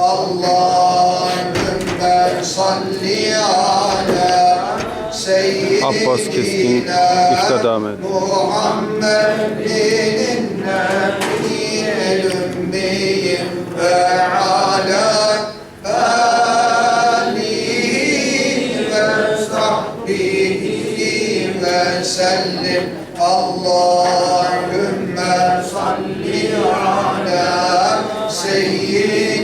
Allahümme salli ala seyyidina Abbas Keskin iftar devam ediyor. Muhammedin nebiyyil ümmiyi ve ala alihi ve sahbihi ve sellim Allahümme salli ala seyyidina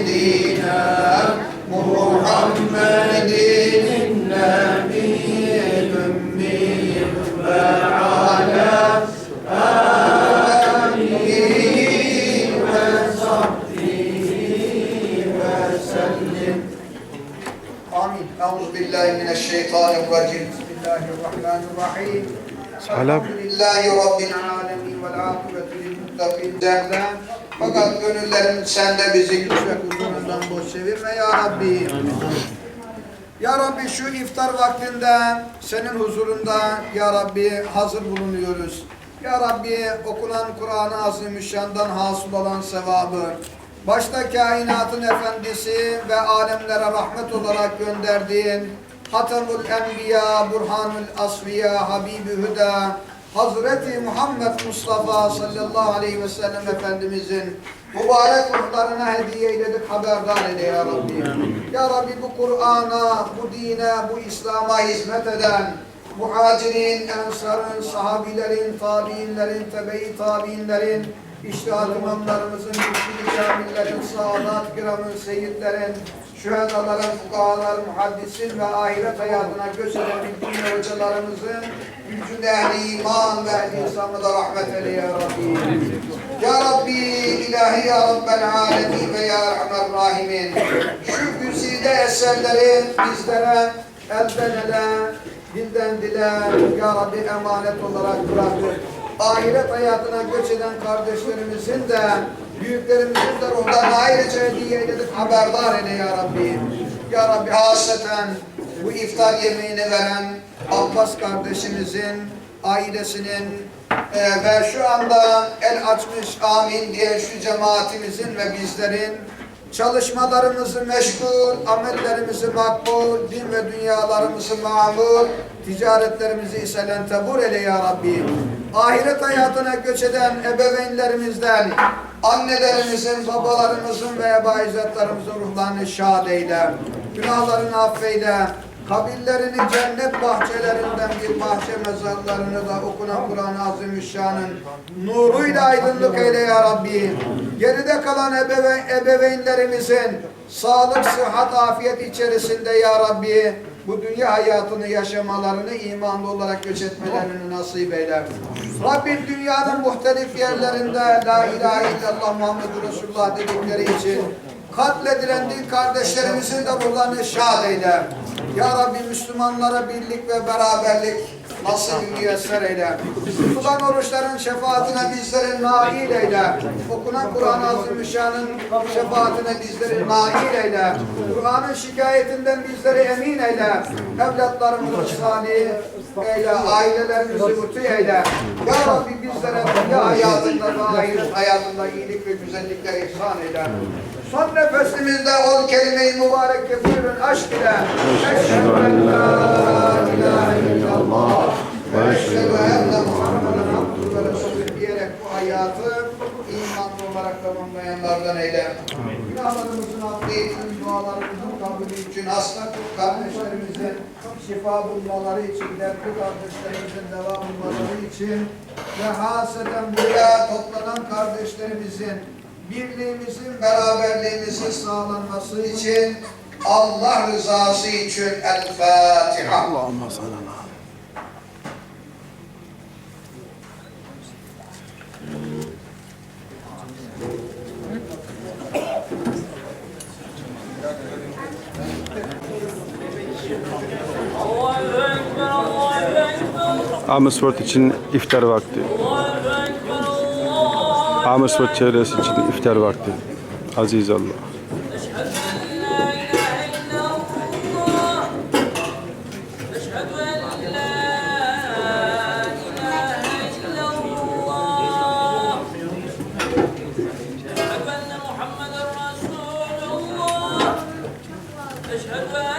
sellim Amin. Euzu billahi mineşşeytanirracim. Bismillahirrahmanirrahim. Salam. Elhamdülillahi Rabbil alemin vel akıbetu lil muttakin. Cennet. Fakat gönüllerimiz sende bizi güç ve huzurundan boş çevirme ya Rabbi. Ya Rabbi şu iftar vaktinde senin huzurunda Ya Rabbi hazır bulunuyoruz. Ya Rabbi okunan Kur'an-ı Azimüşşan'dan hasıl olan sevabı, başta kainatın efendisi ve alemlere rahmet olarak gönderdiğin Hatemul Enbiya, Burhanul Asfiya, Habibi Hüda, Hazreti Muhammed Mustafa sallallahu aleyhi ve sellem Efendimizin mübarek ruhlarına hediye eyledik, haberdar eyle ya Rabbi. Ya Rabbi bu Kur'an'a, bu dine, bu İslam'a hizmet eden muhacirin, ensarın, sahabilerin, tabiinlerin, tebe-i tabiinlerin, iştihat imamlarımızın, müftü camillerin, saadat kiramın, seyitlerin, şühedaların, fukahalar, muhaddisin ve ahiret hayatına eden bildiğin hocalarımızın bütün ehli iman ve ehli İslam'a da rahmet eyle ya Rabbi. Ya Rabbi, ilahi ya Rabbel alemin ve ya Erhamer rahimin. Şu güzide eserleri bizlere elden ele, dilden dile ya Rabbi emanet olarak bıraktık. Ahiret hayatına göç eden kardeşlerimizin de büyüklerimizin de ruhlarına ayrıca hediye eyledik haberdar eyle ya Rabbi. Ya Rabbi hasreten bu iftar yemeğini veren Abbas kardeşimizin ailesinin e, ve şu anda el açmış amin diye şu cemaatimizin ve bizlerin çalışmalarımızı meşgul, amellerimizi makbul, din ve dünyalarımızı mamur, ticaretlerimizi ise lentebur eyle ya Rabbi. Ahiret hayatına göç eden ebeveynlerimizden, annelerimizin, babalarımızın ve ebaizatlarımızın ruhlarını şad eyle. Günahlarını affeyle. Kabirlerini cennet bahçelerinden bir bahçe mezarlarını da okunan Kur'an-ı Azimüşşan'ın nuruyla aydınlık eyle ya Rabbi. Geride kalan ebeve, ebeveynlerimizin sağlık, sıhhat, afiyet içerisinde ya Rabbi bu dünya hayatını yaşamalarını imanlı olarak göç etmelerini nasip eyle. Rabbim dünyanın muhtelif yerlerinde La ilahe illallah Muhammedur Resulullah dedikleri için katledilen din kardeşlerimizin de ruhlarını şad eyle. Ya Rabbi Müslümanlara birlik ve beraberlik nasip müyesser eyle. Tutulan oruçların şefaatine bizleri nail eyle. Okunan Kur'an-ı Azimüşşan'ın şefaatine bizleri nail eyle. Kur'an'ın şikayetinden bizleri emin eyle. Evlatlarımızı salih eyle. Ailelerimizi mutlu eyle. Ya Rabbi bizlere dünya hayatında ve hayatında iyilik ve güzellikler ihsan eyle. Son nefesimizde ol kelime-i mübarek buyurun aşk ile. Eşhedü en la ilahe illallah ve eşhedü enne Muhammeden abdühü ve resulü diyerek bu hayatı imanlı olarak tamamlayanlardan eyle. Günahlarımızın affı için, dualarımızın kabulü için, hasta kardeşlerimizin şifa bulmaları için, dertli kardeşlerimizin devam bulmaları için ve haseden buraya toplanan kardeşlerimizin birliğimizin, beraberliğimizin sağlanması için Allah rızası için El Fatiha. Allahümme sallallahu Amersfoort için iftar vakti. Hames ve çevresi için iftar vakti. Aziz Allah. أشهد أن